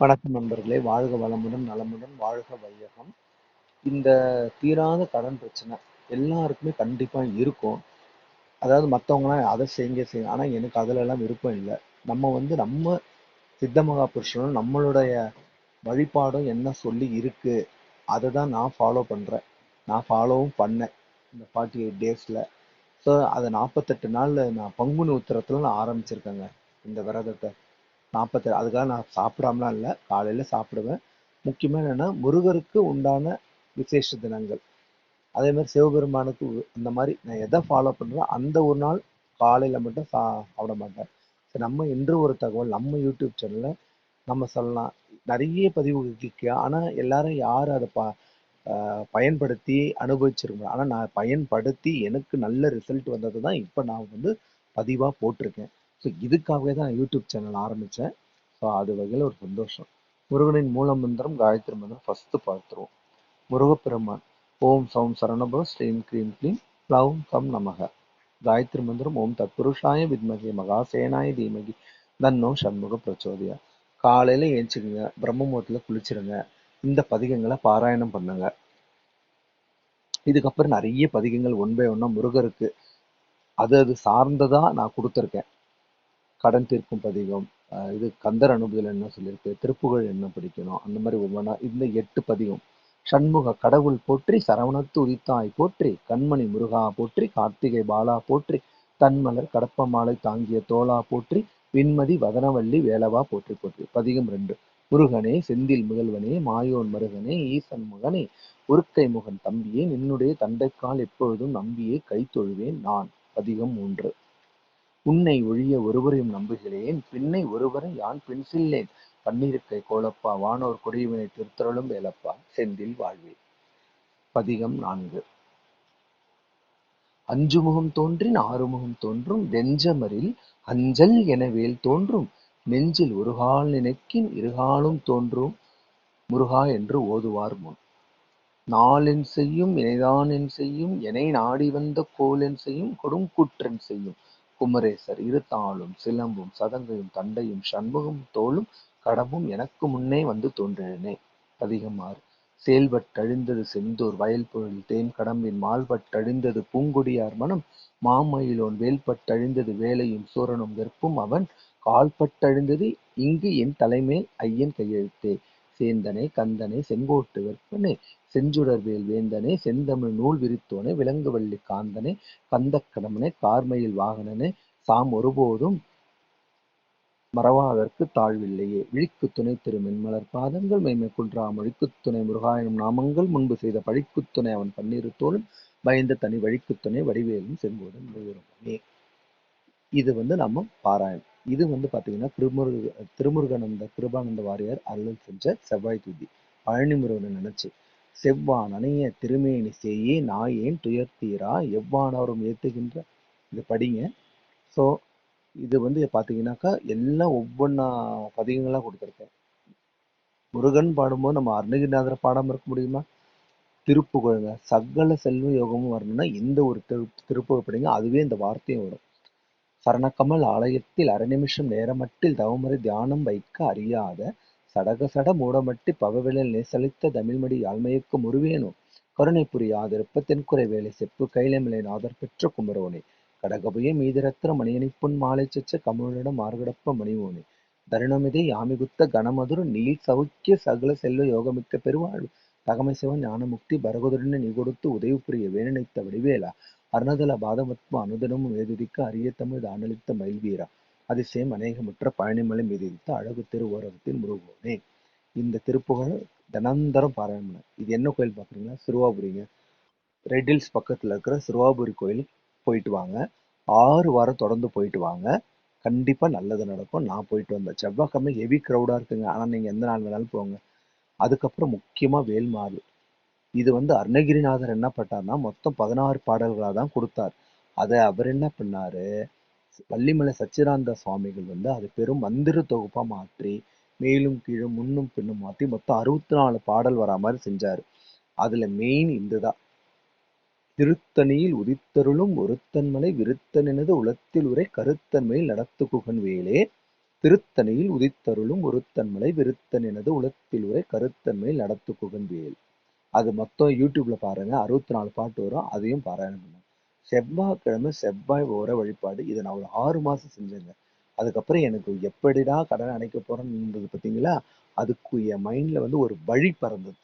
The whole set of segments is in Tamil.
வணக்கம் நண்பர்களே வாழ்க வளமுடன் நலமுடன் வாழ்க வையகம். இந்த தீராத கடன் பிரச்சனை எல்லாருக்குமே கண்டிப்பா இருக்கும். அதாவது மற்றவங்களாம் அதை செய்யுங்க செய்யுங்க. ஆனா எனக்கு அதுல எல்லாம் விருப்பம் இல்லை. நம்ம வந்து நம்ம சித்த மகா புருஷனும் நம்மளுடைய வழிபாடும் என்ன சொல்லி இருக்கு அதை தான் நான் ஃபாலோ பண்றேன். நான் ஃபாலோவும் பண்ணேன் இந்த ஃபார்ட்டி எயிட் டேஸ்ல ஸோ அதை நாற்பத்தெட்டு நாள்ல நான் பங்குனி உத்திரத்துல நான் ஆரம்பிச்சிருக்கேங்க இந்த விரதத்தை. நாற்பத்தி அதுக்காக நான் சாப்பிடாமலாம் இல்லை. காலையில் சாப்பிடுவேன். முக்கியமாக என்னென்னா முருகருக்கு உண்டான விசேஷ தினங்கள். அதே மாதிரி சிவபெருமானுக்கு அந்த மாதிரி நான் எதை ஃபாலோ பண்றேனோ அந்த ஒரு நாள் காலையில் மட்டும் சா சாப்பிட மாட்டேன். சரி நம்ம இன்று ஒரு தகவல் நம்ம யூடியூப் சேனலில் நம்ம சொல்லலாம். நிறைய பதிவு இருக்கு. ஆனால் எல்லாரும் யார் அதை ப பயன்படுத்தி அனுபவிச்சிருக்கோம்? ஆனால் நான் பயன்படுத்தி எனக்கு நல்ல ரிசல்ட் வந்தது தான் இப்போ நான் வந்து பதிவாக போட்டிருக்கேன். ஸோ இதுக்காகவே தான் யூடியூப் சேனல் ஆரம்பித்தேன் ஸோ அது வகையில் ஒரு சந்தோஷம். முருகனின் மூல மந்திரம் காயத்ரி மந்திரம் ஃபஸ்ட்டு பார்த்துருவோம். முருகப்பெருமான் ஓம் சௌம் சரணபவ ஸ்ரீம் க்ரீம் க்ளீம் லவ் கம் நமக. காயத்ரி மந்திரம் ஓம் தத்புருஷாய வித்மகி மகாசேனாய தீமகி தன்னோ சண்முக பிரச்சோதியா. காலையில் ஏஞ்சுக்குங்க பிரம்ம முகூர்த்தத்துல குளிச்சிருங்க. இந்த பதிகங்களை பாராயணம் பண்ணுங்க. இதுக்கப்புறம் நிறைய பதிகங்கள் ஒன் பை ஒன்னாக முருகருக்கு. அது அது சார்ந்ததாக நான் கொடுத்துருக்கேன். கடன் தீர்க்கும் பதிகம் இது கந்தர் அனுபவத்தில் என்ன சொல்லியிருக்கு? திருப்புகழ் என்ன படிக்கணும்? அந்த மாதிரி ஒவ்வொன்றா இந்த எட்டு பதிகம். சண்முக கடவுள் போற்றி சரவணத்து உதித்தாய் போற்றி கண்மணி முருகா போற்றி கார்த்திகை பாலா போற்றி தன்மலர் கடப்ப மாலை தாங்கிய தோலா போற்றி விண்மதி வதனவள்ளி வேலவா போற்றி போற்றி. பதிகம் ரெண்டு. முருகனே செந்தில் முதல்வனே மாயோன் மருகனே ஈசன் முகனே உருக்கை முகன் தம்பியே நின்னுடைய தண்டைக்கால் எப்பொழுதும் நம்பியே கை தொழுவேன் நான். பதிகம் மூன்று. உன்னை ஒழிய ஒருவரையும் நம்புகிறேன். பின்னை ஒருவரை யான் பின் சில்லேன் பன்னிருக்கை கோலப்பா வானோர் கொடியவனை திருத்தருளும் வேலப்பா செந்தில் வாழ்வே. பதிகம் நான்கு. அஞ்சு முகம் தோன்றின் ஆறு முகம் தோன்றும் வெஞ்சமரில் அஞ்சல் என வேல் தோன்றும். நெஞ்சில் ஒருகால் நினைக்கின் இருகாலும் தோன்றும். முருகா என்று ஓதுவார் முன். நாளென் செய்யும் இணைதானென் செய்யும் எனை நாடி வந்த கோலென் செய்யும் கொடுங்குற்றன் செய்யும். குமரேசர் இருத்தாளும் சிலம்பும் சதங்கையும் தண்டையும் சண்முகம் தோளும் கடம்பும் எனக்கு முன்னே வந்து தோன்றினே பதிகமாறு செயல்பட்டழிந்தது செந்தூர் வயல் பொழில் தேன் கடம்பின் மால்பட்டழிந்தது பூங்கொடியார் மனம் மாமயிலோன் வேல்பட்டழிந்தது வேலையும் சூரனும் வெறுப்பும் அவன் கால்பட்டழிந்தது இங்கு என் தலைமேல் ஐயன் கையெழுத்தே. சேந்தனே கந்தனே செங்கோட்டு வெற்பனே. செஞ்சுடர்வேல் வேந்தனே செந்தமிழ் நூல் விரித்தோனே விலங்குவள்ளி காந்தனே கந்தக்கடமனே கார்மயில் வாகனனே சாம் ஒருபோதும் மறவாதற்கு தாழ்வில்லையே. விழிக்கு துணை திரு மென்மலர் பாதங்கள் மெய்மை குன்றா மொழிக்குத் துணை முருகாயனும் நாமங்கள் முன்பு செய்த பழிக்கு துணை அவன் பன்னிரு தோளும் பயந்த தனி வழிக்கு துணை வடிவேலும் செங்கோடன் முழுவதுமே. இது வந்து நம்ம பாராயணம். இது வந்து பாத்தீங்கன்னா திருமுருக திருமுருகானந்த கிருபானந்த வாரியார் அருள் செஞ்ச செவ்வாய் தூதி. பழனி முருகனை நினைச்சு. செவ்வான் அணைய திருமேனி செய்யே நாயேன் துயர்த்தீரா? எவ்வானவரும் ஏத்துகின்ற இது படிங்க. ஸோ இது வந்து பார்த்தீங்கன்னாக்கா எல்லாம் ஒவ்வொன்றா பதிகங்களாக கொடுத்துருக்கேன். முருகன் பாடும்போது நம்ம அருணகிரிநாதர் பாடம் இருக்க முடியுமா? திருப்புகழுங்க. சகல செல்வ யோகமும் வரணும்னா இந்த ஒரு திரு திருப்புகழ் படிங்க அதுவே இந்த வார்த்தையும் வரும். சரணக்கமல் ஆலயத்தில் அரை நிமிஷம் நேரமட்டில் தவமுறை தியானம் வைக்க அறியாத சடக சட மூடமட்டி பவவிழல் நேசலித்த தமிழ்மடி யாழ்மையக்கு முருவேனோ. கருணை புரியாதிருப்ப தென்குறை வேலை செப்பு கைலமிலை நாதர் பெற்ற குமரோனே. கடகபுய மீதிரத்திர மணியணிப்புன் மாலை செச்ச கமலிடம் மார்கடப்ப மணிவோனே. தருணமிதை யாமிகுத்த கணமதுரு நீல் சௌக்கிய சகல செல்வ யோகமிக்க பெருவாழ்வு. தகமை சிவன் ஞானமுக்தி பரகுதரன நீ கொடுத்து உதவி புரிய வேணித்த வடிவேலா. அருணதல பாதமத்ம அனுதினமும் வேதிதிக்க அரிய தமிழ் தானளித்த மயில்வீரா. அதிசயம் அநேகமுற்ற பழனிமலை மீதித்த அழகு திருவோரகத்தின் முருகோனே இந்த திருப்புகழ் தினந்தரம் பாராயணம். இது என்ன கோயில் பார்க்குறீங்கன்னா சிறுவாபுரிங்க. ரெட் ஹில்ஸ் பக்கத்தில் இருக்கிற சிறுவாபுரி கோயில் போயிட்டு வாங்க. ஆறு வாரம் தொடர்ந்து போயிட்டு வாங்க. கண்டிப்பாக நல்லது நடக்கும். நான் போயிட்டு வந்தேன். செவ்வாய்க்கிழமை ஹெவி க்ரௌடாக இருக்குங்க. ஆனால் நீங்கள் எந்த நாள் வேணாலும் போங்க. அதுக்கப்புறம் முக்கியமாக வேல்மாறு. இது வந்து அருணகிரிநாதர் என்ன பண்ணார்னா மொத்தம் பதினாறு பாடல்களாக தான் கொடுத்தார். அதை அவர் என்ன பண்ணார்? வள்ளிமலை சச்சிதானந்த சுவாமிகள் வந்து அது பெரும் மந்திர தொகுப்பா மாற்றி மேலும் கீழும் முன்னும் பின்னும் மாற்றி மொத்தம் அறுபத்தி நாலு பாடல் வரா மாதிரி செஞ்சாரு. அதுல மெயின் இதுதான். திருத்தணியில் உதித்தருளும் ஒருத்தன்மலை விருத்தனெனது உளத்தில் உரை கருத்தன்மையில் நடத்து குகன் வேலே. திருத்தணியில் உதித்தருளும் ஒருத்தன்மலை விருத்தன் எனது உலத்தில் உரை கருத்தன்மையில் நடத்து வேல். அது மொத்தம் யூடியூப்ல பாருங்க அறுபத்தி நாலு பாட்டு வரும் அதையும் பாராயணம் பண்ணுங்க. செவ்வாய்க்கிழமை செவ்வாய் ஓர வழிபாடு. இதை நான் ஒரு ஆறு மாதம் செஞ்சேங்க. அதுக்கப்புறம் எனக்கு எப்படிடா கடன் அடைக்க போகிறேன்னு இருந்தது பார்த்தீங்களா? அதுக்கு என் மைண்டில் வந்து ஒரு வழி பறந்தது.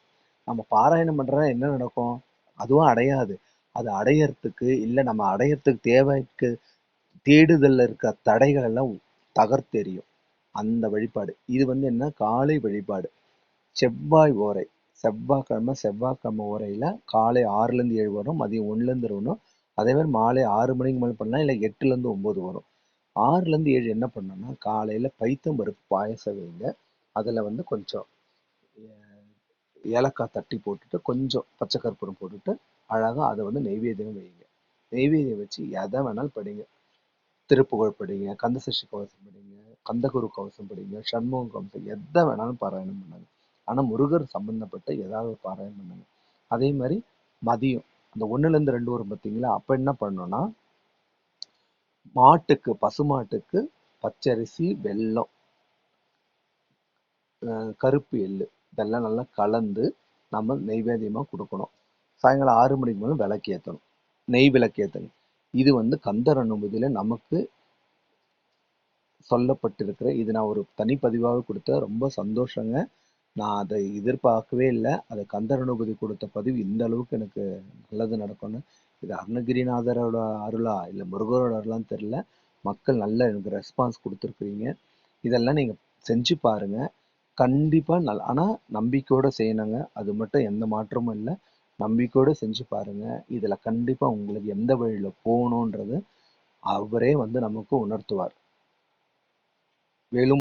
நம்ம பாராயணம் பண்ணுறா என்ன நடக்கும்? அதுவும் அடையாது. அது அடையறதுக்கு இல்லை நம்ம அடையறதுக்கு தேவைக்கு தேடுதலில் இருக்க தடைகள் எல்லாம் தகர்த்தெறியும். அந்த வழிபாடு. இது வந்து என்ன? காலை வழிபாடு. செவ்வாய் ஓரை. செவ்வாய்க்கிழமை செவ்வாய்க்கிழமை ஓரையில் காலை ஆறுலேருந்து ஏழு வரும் மதியம் ஒன்றுலேருந்து இருந்து அதே மாதிரி மாலை ஆறு மணிக்கு மேலே பண்ணலாம் இல்லை எட்டுலேருந்து ஒம்பது வரும். ஆறுலேருந்து ஏழு என்ன பண்ணோம்னா காலையில் பைத்தம் பருப்பு பாயசம் வைங்க. அதில் வந்து கொஞ்சம் ஏலக்காய் தட்டி போட்டுட்டு கொஞ்சம் பச்சை கற்பூரம் போட்டுட்டு அழகாக அதை வந்து நெய்வேத்தியம் வைங்க. நெய்வேத்தியம் வச்சு எதை வேணாலும் படிங்க. திருப்புகழ் படிங்க கந்தசஷ்டி கவசம் படிங்க கந்தகுரு கவசம் படிங்க சண்முகம் கவசம் எதை வேணாலும் பாராயணம் பண்ணுங்க. ஆனால் முருகர் சம்பந்தப்பட்ட ஏதாவது ஒரு பாராயணம் பண்ணுங்க. அதே மாதிரி மதியம் அந்த ஒண்ணுல இருந்து ரெண்டு வரும் பார்த்தீங்களா? அப்ப என்ன பண்ணணும்னா மாட்டுக்கு பசுமாட்டுக்கு பச்சரிசி வெல்லம் கருப்பு எள்ளு. இதெல்லாம் நல்லா கலந்து நம்ம நெய்வேதியமா கொடுக்கணும். சாயங்காலம் ஆறு மணிக்கு மேலே விளக்கு ஏற்றணும் நெய் விளக்கு ஏற்றணும் இது வந்து கந்தர் அனுமதியில நமக்கு சொல்லப்பட்டிருக்கிற இது நான் ஒரு தனிப்பதிவாக கொடுத்த ரொம்ப சந்தோஷங்க. நான் அதை எதிர்பார்க்கவே இல்லை. அது கந்தர் அனுபதி கொடுத்த பதிவு இந்த அளவுக்கு எனக்கு நல்லது நடக்கும்னு. இது அருணகிரிநாதரோட அருளா இல்லை முருகரோட அருளான்னு தெரியல. மக்கள் நல்ல எனக்கு ரெஸ்பான்ஸ் கொடுத்துருக்குறீங்க. இதெல்லாம் நீங்கள் செஞ்சு பாருங்க. கண்டிப்பாக நல் ஆனால் நம்பிக்கையோட செய்யணுங்க. அது மட்டும் எந்த மாற்றமும் இல்லை. நம்பிக்கையோட செஞ்சு பாருங்க. இதில் கண்டிப்பாக உங்களுக்கு எந்த வழியில் போகணுன்றது அவரே வந்து நமக்கு உணர்த்துவார். மேலும்